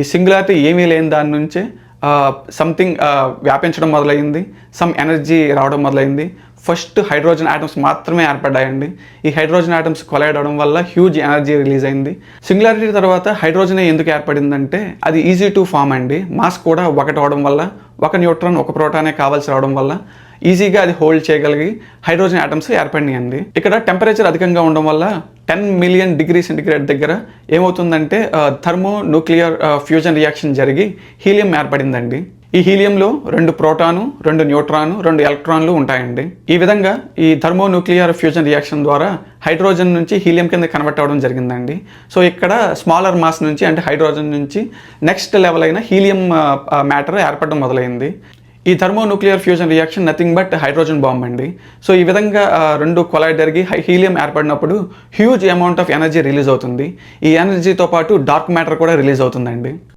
ఈ సింగులారిటీ ఏమీ లేని దాని నుంచే సంథింగ్ వ్యాపించడం మొదలైంది. సమ్ ఎనర్జీ రావడం మొదలైంది. ఫస్ట్ హైడ్రోజన్ ఆటమ్స్ మాత్రమే ఏర్పడ్డాయండి. ఈ హైడ్రోజన్ ఆటమ్స్ కొలైడ్ అవడం వల్ల హ్యూజ్ ఎనర్జీ రిలీజ్ అయింది. సింగులారిటీ తర్వాత హైడ్రోజన్ ఎందుకు ఏర్పడిందంటే అది ఈజీ టు ఫామ్ అండి. మాస్ కూడా ఒకటి అవడం వల్ల ఒక న్యూట్రాన్ ఒక ప్రోటానే కావాల్సి రావడం వల్ల ఈజీగా అది హోల్డ్ చేయగలిగి హైడ్రోజన్ ఆటమ్స్ ఏర్పడినాయండి. ఇక్కడ టెంపరేచర్ అధికంగా ఉండడం వల్ల టెన్ మిలియన్ డిగ్రీ సెంటిగ్రేడ్ దగ్గర ఏమవుతుందంటే థర్మో న్యూక్లియర్ ఫ్యూజన్ రియాక్షన్ జరిగి హీలియం ఏర్పడిందండి. ఈ హీలియంలో రెండు ప్రోటాను రెండు న్యూట్రాను రెండు ఎలక్ట్రాన్లు ఉంటాయండి. ఈ విధంగా ఈ థర్మో న్యూక్లియర్ ఫ్యూజన్ రియాక్షన్ ద్వారా హైడ్రోజన్ నుంచి హీలియం కింద కన్వర్ట్ అవ్వడం జరిగిందండి. సో ఇక్కడ స్మాలర్ మాస్ నుంచి అంటే హైడ్రోజన్ నుంచి నెక్స్ట్ లెవెల్ అయిన హీలియం మ్యాటర్ ఏర్పడడం మొదలైంది. ఈ thermonuclear fusion reaction nothing but hydrogen bomb అండి. సో ఈ విధంగా రెండు కొలైడ్ జరిగి హై హీలియం ఏర్పడినప్పుడు huge amount of energy release అవుతుంది. ఈ ఎనర్జీతో పాటు డార్క్ మ్యాటర్ కూడా రిలీజ్ అవుతుందండి.